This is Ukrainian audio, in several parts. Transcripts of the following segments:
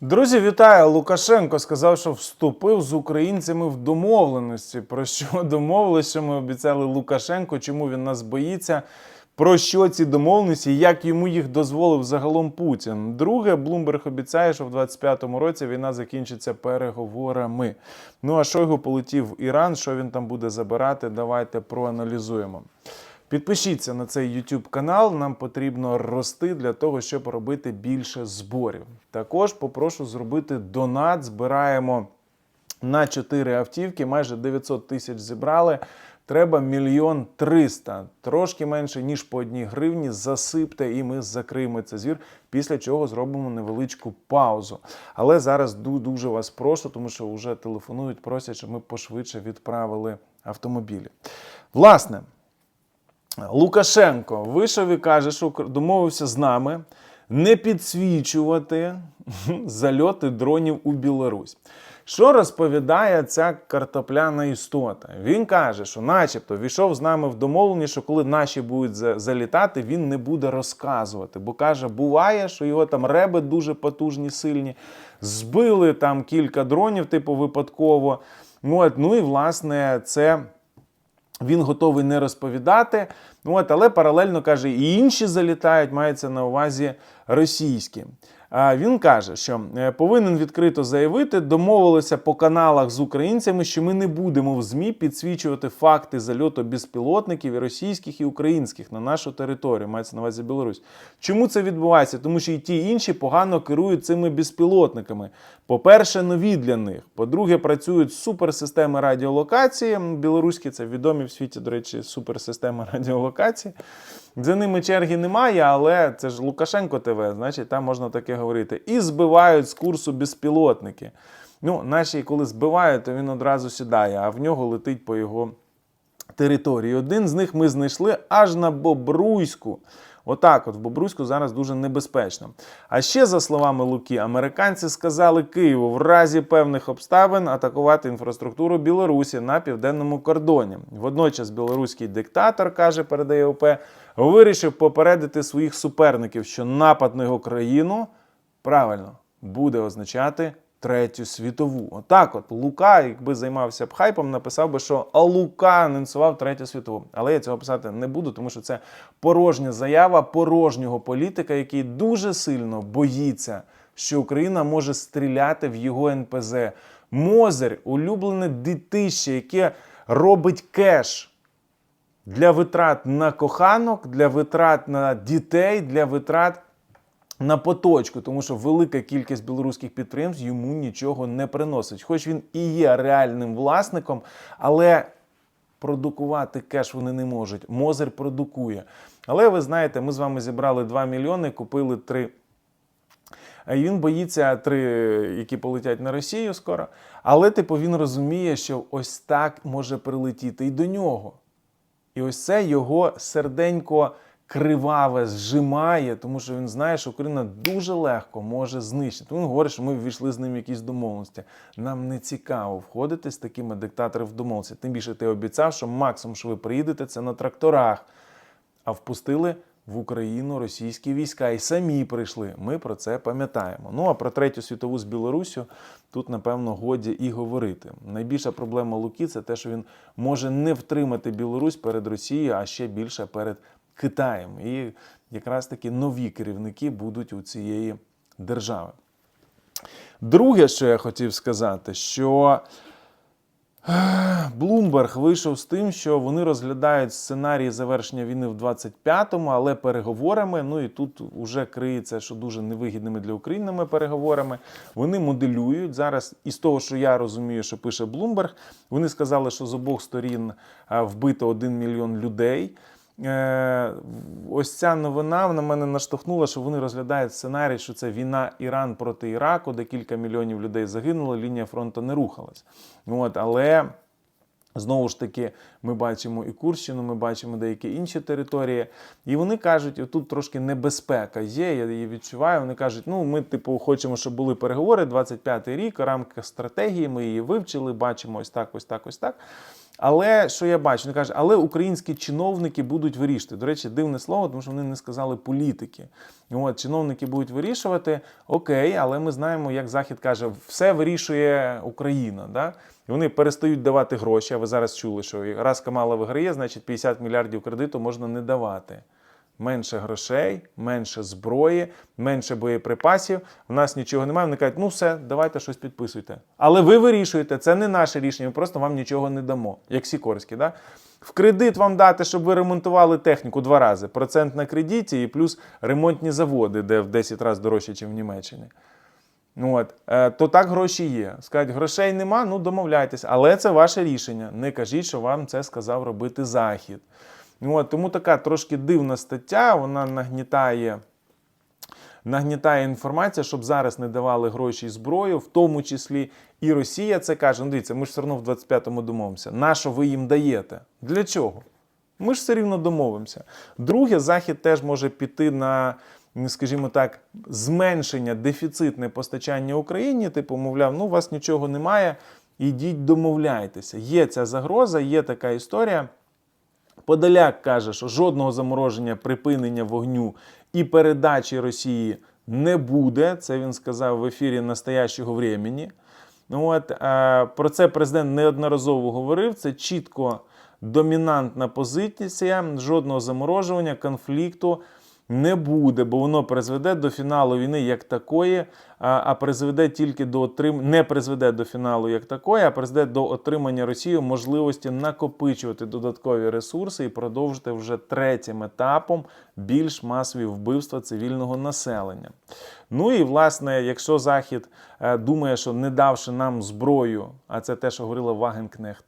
Друзі, вітаю! Лукашенко сказав, що вступив з українцями в домовленості. Про що домовилися, що ми обіцяли Лукашенко, чому він нас боїться, про що ці домовленості, як йому їх дозволив загалом Путін. Друге, Блумберг обіцяє, що в 25-му році війна закінчиться переговорами. Ну а Шойгу полетів в Іран, що він там буде забирати, давайте проаналізуємо. Підпишіться на цей YouTube канал. Нам потрібно рости для того, щоб робити більше зборів. Також попрошу зробити донат. Збираємо на 4 автівки, майже 900 тисяч зібрали. Треба мільйон триста, трошки менше ніж по одній гривні. Засипте, і ми закриємо цей звір. Після чого зробимо невеличку паузу. Але зараз дуже вас прошу, тому що вже телефонують, просять, щоб ми пошвидше відправили автомобілі. Власне. Лукашенко вийшов і каже, що домовився з нами не підсвічувати зальоти дронів у Білорусь. Що розповідає ця картопляна істота? Він каже, що, начебто, війшов з нами в домовлення, що коли наші будуть залітати, він не буде розказувати. Бо каже, буває, що його там реби дуже потужні, сильні, збили там кілька дронів, типу випадково. Ну, от, ну і власне це він готовий не розповідати. От, але паралельно каже, і інші залітають, мається на увазі російські. Він каже, що е, повинен відкрито заявити, домовилися по каналах з українцями, що ми не будемо в ЗМІ підсвічувати факти зальоту безпілотників і російських і українських на нашу територію, мається на увазі Білорусь. Чому це відбувається? Тому що і ті і інші погано керують цими безпілотниками. По-перше, нові для них. По-друге, працюють суперсистеми радіолокації. Білоруські це відомі в світі, до речі, суперсистеми радіолокації. За ними черги немає, але це ж Лукашенко ТВ, значить там можна таке говорити. І збивають з курсу безпілотники. Ну, наші, коли збивають, то він одразу сідає, а в нього летить по його території. Один з них ми знайшли аж на Бобруйську. Отак, от в Бобруйську зараз дуже небезпечно. А ще, за словами Луки, американці сказали Києву в разі певних обставин атакувати інфраструктуру Білорусі на південному кордоні. Водночас білоруський диктатор каже, передає ОП, вирішив попередити своїх суперників, що напад на його країну правильно буде означати третю світову. Отак, от Лука, якби займався б хайпом, написав би, що Лука анонсував третю світову. Але я цього писати не буду, тому що це порожня заява порожнього політика, який дуже сильно боїться, що Україна може стріляти в його НПЗ. Мозер, улюблене дитище, яке робить кеш для витрат на коханок, для витрат на дітей, для витрат на поточку, тому що велика кількість білоруських підприємств йому нічого не приносить. Хоч він і є реальним власником, але продукувати кеш вони не можуть. Мозер продукує. Але ви знаєте, ми з вами зібрали 2 мільйони, купили 3 а Він боїться три, які полетять на Росію скоро. Але, типу, він розуміє, що ось так може прилетіти і до нього. І ось це його серденько криваве зжимає, тому що він знає, що Україна дуже легко може знищити. Він говорить, що ми ввійшли з ним в якісь домовленості. Нам не цікаво входити з такими диктаторами в домовленості. Тим більше ти обіцяв, що максимум, що ви приїдете, це на тракторах. А впустили в Україну російські війська і самі прийшли. Ми про це пам'ятаємо. Ну а про третю світову з Білоруссю тут, напевно, годі і говорити. Найбільша проблема Луки це те, що він може не втримати Білорусь перед Росією, а ще більше перед Китаєм. І якраз таки нові керівники будуть у цієї держави. Друге, що я хотів сказати, що Блумберг вийшов з тим, що вони розглядають сценарій завершення війни в 25-му, але переговорами. Ну і тут вже криється, що дуже невигідними для України переговорами. Вони моделюють зараз, із того, що я розумію, що пише Блумберг, вони сказали, що з обох сторін вбито 1 мільйон людей. Е, Ось ця новина на мене наштовхнула, що вони розглядають сценарій, що це війна Іран проти Іраку, де кілька мільйонів людей загинуло, лінія фронту не рухалась. От, але знову ж таки ми бачимо і Курщину, ми бачимо деякі інші території. І вони кажуть, тут трошки небезпека є, я її відчуваю. Вони кажуть, ну ми, типу, хочемо, щоб були переговори 25-й рік, рамка стратегії, ми її вивчили, бачимо ось так, ось так, ось так. Але що я бачу, Він каже, але українські чиновники будуть вирішити. До речі, дивне слово, тому що вони не сказали політики. От, чиновники будуть вирішувати, окей, але ми знаємо, як Захід каже, все вирішує Україна. Да? І вони перестають давати гроші. А ви зараз чули, що раз Камала виграє, значить 50 мільярдів кредиту можна не давати. Менше грошей, менше зброї, менше боєприпасів. У нас нічого немає. Вони кажуть, ну все, давайте щось підписуйте. Але ви вирішуєте, це не наше рішення, ми просто вам нічого не дамо. Як Сікорський, да? В кредит вам дати, щоб ви ремонтували техніку два рази. Процент на кредиті і плюс ремонтні заводи, де в 10 разів дорожче, ніж в Німеччині. Ну, От, е, то так гроші є. Скажуть, грошей нема, ну домовляйтесь. Але це ваше рішення. Не кажіть, що вам це сказав робити Захід. От, тому така трошки дивна стаття, вона нагнітає. Нагнітає інформація, щоб зараз не давали гроші і зброю, в тому числі і Росія це каже: ну дивіться, ми ж все одно в 25-му домовимося. На що ви їм даєте? Для чого? Ми ж все рівно домовимося. Друге, Захід теж може піти на, скажімо так, зменшення дефіцитне постачання Україні. Типу, мовляв, ну у вас нічого немає, ідіть домовляйтеся. Є ця загроза, є така історія. Подоляк каже, що жодного замороження, припинення вогню і передачі Росії не буде. Це він сказав в ефірі настоящого времени. От, е, про це президент неодноразово говорив. Це чітко домінантна позиція, жодного заморожування, конфлікту не буде, бо воно призведе до фіналу війни як такої, а призведе тільки до отрим... не призведе до фіналу як такої, а призведе до отримання Росією можливості накопичувати додаткові ресурси і продовжити вже третім етапом більш масові вбивства цивільного населення. Ну і власне, якщо Захід е, думає, що не давши нам зброю, а це те, що говорила Вагенкнехт,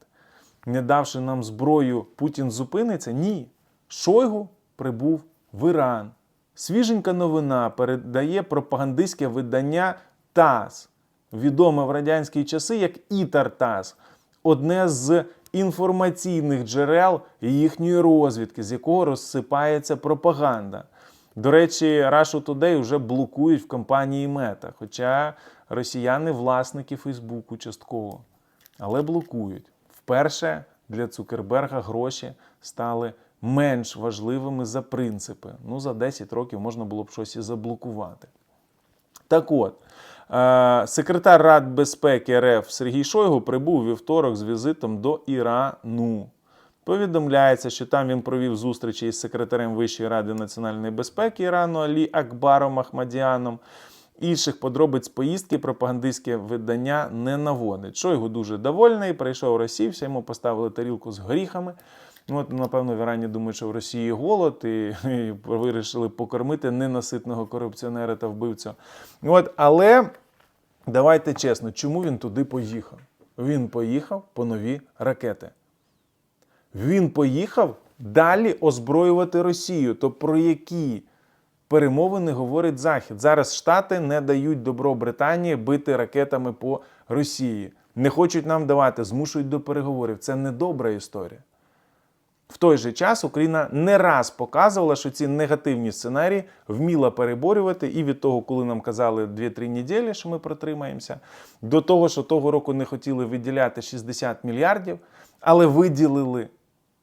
не давши нам зброю, Путін зупиниться? Ні. Шойгу прибув в Іран. Свіженька новина передає пропагандистське видання ТАСС, відоме в радянські часи як Ітар ТАСС, одне з інформаційних джерел їхньої розвідки, з якого розсипається пропаганда. До речі, Russia Today вже блокують в компанії Мета, хоча росіяни власники Фейсбуку частково, але блокують. Вперше для Цукерберга гроші стали менш важливими за принципи. Ну, за 10 років можна було б щось і заблокувати. Так от, е, секретар Рад безпеки РФ Сергій Шойгу прибув вівторок з візитом до Ірану. Повідомляється, що там він провів зустрічі із секретарем Вищої ради національної безпеки Ірану Алі Акбаром Ахмадіаном. Інших подробиць поїздки пропагандистське видання не наводить. Шойгу дуже довольний, прийшов розсівся, йому поставили тарілку з горіхами. Ну, От, напевно, в Ірані думають, що в Росії голод, і, і вирішили покормити ненаситного корупціонера та вбивцю. От, але давайте чесно, чому він туди поїхав? Він поїхав по нові ракети. Він поїхав далі озброювати Росію. То про які перемовини говорить Захід? Зараз Штати не дають добро Британії бити ракетами по Росії. Не хочуть нам давати, змушують до переговорів. Це не добра історія. В той же час Україна не раз показувала, що ці негативні сценарії вміла переборювати, і від того, коли нам казали 2-3 неділі, що ми протримаємося, до того, що того року не хотіли виділяти 60 мільярдів, але виділили.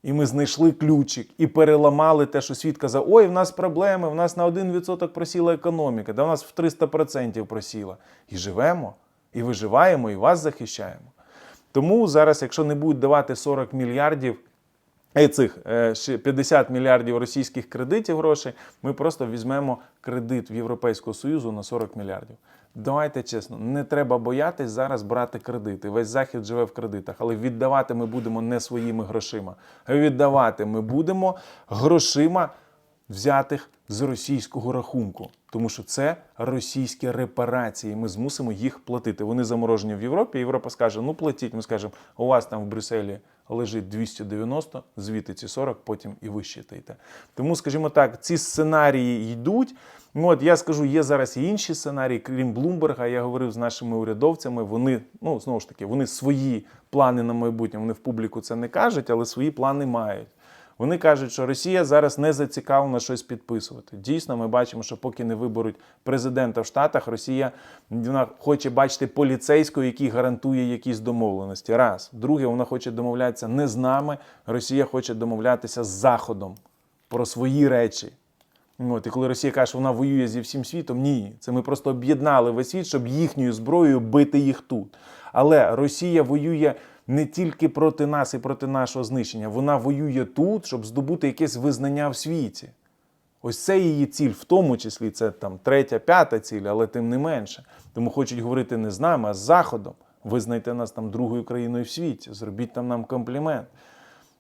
І ми знайшли ключик і переламали те, що світ казав: ой, в нас проблеми, в нас на 1% просіла економіка, да в нас в 300% просіла. І живемо, і виживаємо, і вас захищаємо. Тому зараз, якщо не будуть давати 40 мільярдів. І цих е, 50 мільярдів російських кредитів грошей, ми просто візьмемо кредит в Європейського Союзу на 40 мільярдів. Давайте чесно, не треба боятись зараз брати кредити. Весь захід живе в кредитах, але віддавати ми будемо не своїми грошима. Віддавати ми будемо грошима взятих з російського рахунку, тому що це російські репарації. Ми змусимо їх платити. Вони заморожені в Європі. Європа скаже: ну платіть. Ми скажемо, у вас там в Брюсселі лежить 290, звідти ці 40, потім і ви щитаєте. Тому, скажімо так, ці сценарії йдуть. Ну, от я скажу, є зараз і інші сценарії, крім Блумберга. Я говорив з нашими урядовцями. Вони ну знову ж таки, вони свої плани на майбутнє. Вони в публіку це не кажуть, але свої плани мають. Вони кажуть, що Росія зараз не зацікавлена щось підписувати. Дійсно, ми бачимо, що поки не виберуть президента в Штатах, Росія вона хоче бачити поліцейського, який гарантує якісь домовленості. Раз. Друге, вона хоче домовлятися не з нами. Росія хоче домовлятися з Заходом про свої речі. От, і коли Росія каже, що вона воює зі всім світом, ні, це ми просто об'єднали весь світ, щоб їхньою зброєю бити їх тут. Але Росія воює не тільки проти нас і проти нашого знищення, вона воює тут, щоб здобути якесь визнання в світі. Ось це її ціль, в тому числі це там третя, п'ята ціль, але тим не менше. Тому хочуть говорити не з нами, а з Заходом. Визнайте нас там другою країною в світі, зробіть там нам комплімент.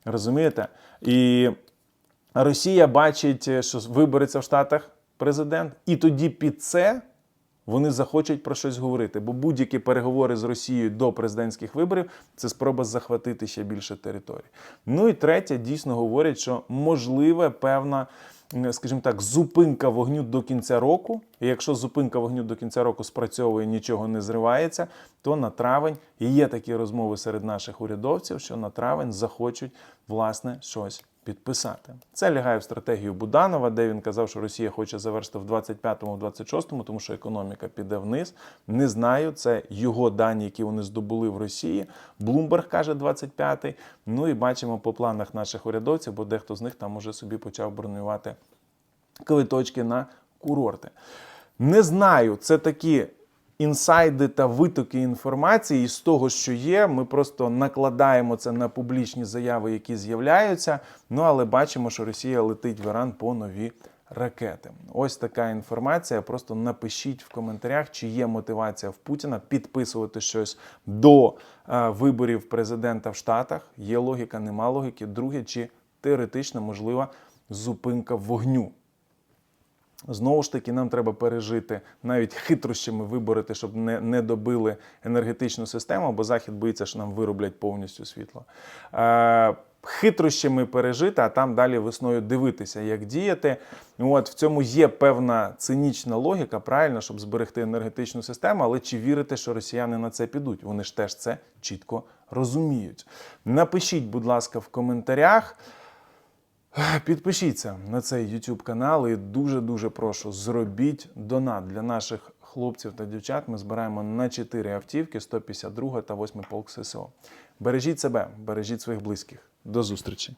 Розумієте? І Росія бачить, що вибереться в Штатах президент, і тоді під це вони захочуть про щось говорити. Бо будь-які переговори з Росією до президентських виборів це спроба захватити ще більше територій. Ну і третє, дійсно говорять, що можливе певна. Скажімо так, зупинка вогню до кінця року. І якщо зупинка вогню до кінця року спрацьовує, нічого не зривається, то на травень і є такі розмови серед наших урядовців, що на травень захочуть власне щось підписати. Це лягає в стратегію Буданова, де він казав, що Росія хоче завершити в 25-му, 26-му, тому що економіка піде вниз. Не знаю, це його дані, які вони здобули в Росії. Блумберг каже 25-й. Ну і бачимо по планах наших урядовців, бо дехто з них там уже собі почав бронювати квиточки на курорти. Не знаю, це такі інсайди та витоки інформації. З того, що є, ми просто накладаємо це на публічні заяви, які з'являються. Ну але бачимо, що Росія летить в Іран по нові ракети. Ось така інформація. Просто напишіть в коментарях, чи є мотивація в Путіна підписувати щось до е, виборів президента в Штатах. Є логіка, нема логіки. Друге, чи теоретично можлива зупинка вогню. Знову ж таки, нам треба пережити навіть хитрощами виборити, щоб не, не добили енергетичну систему, бо Захід боїться, що нам вироблять повністю світло. Е, хитрощами пережити, а там далі весною дивитися, як діяти. От в цьому є певна цинічна логіка, правильно, щоб зберегти енергетичну систему, але чи вірите, що росіяни на це підуть? Вони ж теж це чітко розуміють. Напишіть, будь ласка, в коментарях. Підпишіться на цей YouTube канал і дуже-дуже прошу, зробіть донат для наших хлопців та дівчат. Ми збираємо на 4 автівки 152 та 8 полк ССО. Бережіть себе, бережіть своїх близьких. До зустрічі!